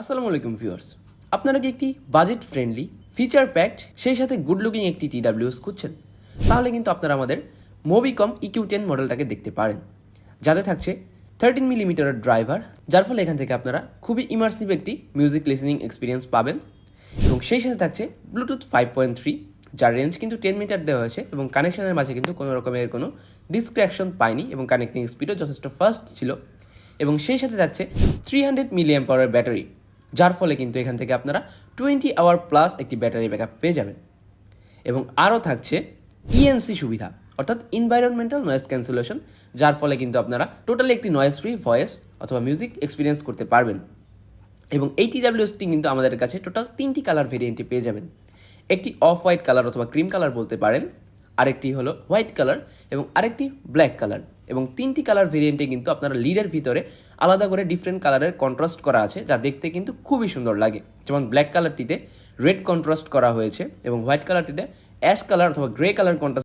আসসালামু আলাইকুম ভিউয়ার্স। আপনারা কি একটি বাজেট ফ্রেন্ডলি ফিচার প্যাকড সেই সাথে গুড লুকিং একটি টিডাব্লিউএস খুঁজছেন? তাহলে কিন্তু আপনারা আমাদের মোবিকম ইকিউ টেন মডেলটাকে দেখতে পারেন। যাতে থাকছে থার্টিন মিলিমিটারের ড্রাইভার যার ফলে এখান থেকে আপনারা খুবই ইমার্সিভ একটি মিউজিক লিসনিং এক্সপিরিয়েন্স পাবেন। এবং সেই সাথে থাকছে ব্লুটুথ ফাইভ পয়েন্ট থ্রি যার রেঞ্জ কিন্তু টেন মিটার দেওয়া হয়েছে এবং কানেকশনের মাঝে কিন্তু কোনো রকমের কোনো ডিসক্র্যাকশন পায়নি এবং কানেক্টিং স্পিডও যথেষ্ট ফাস্ট ছিল। এবং সেই সাথে থাকছে three hundred milliamp power battery যার ফলে কিন্তু এখান থেকে আপনারা টোয়েন্টি আওয়ার প্লাস একটি ব্যাটারি ব্যাকআপ পেয়ে যাবেন। এবং আরও থাকছে ইএনসি সুবিধা, অর্থাৎ এনভায়রনমেন্টাল নয়েজ ক্যান্সেলেশন যার ফলে কিন্তু আপনারা টোটালি একটি নয়েজ ফ্রি ভয়েস অথবা মিউজিক এক্সপিরিয়েন্স করতে পারবেন। এবং এই টিডাব্লিউএসটি কিন্তু আমাদের কাছে টোটাল তিনটি কালার ভেরিয়েন্টে পেয়ে যাবেন। একটি অফ হোয়াইট কালার অথবা ক্রিম কালার বলতে পারেন, আরেকটি হলো হোয়াইট কালার এবং আরেকটি ব্ল্যাক কালার এবং তিনটি কালার ভেরিয়েন্টে কিন্তু আপনারা লিডের ভিতরে আলাদা করে ডিফারেন্ট কালারের কন্ট্রাস্ট করা আছে, যা দেখতে কিন্তু খুবই সুন্দর লাগে। যেমন ব্ল্যাক কালারটিতে রেড কন্ট্রাস্ট করা হয়েছে এবং হোয়াইট কালারটিতে অ্যাশ কালার অথবা গ্রে কালার কন্ট্রাস্ট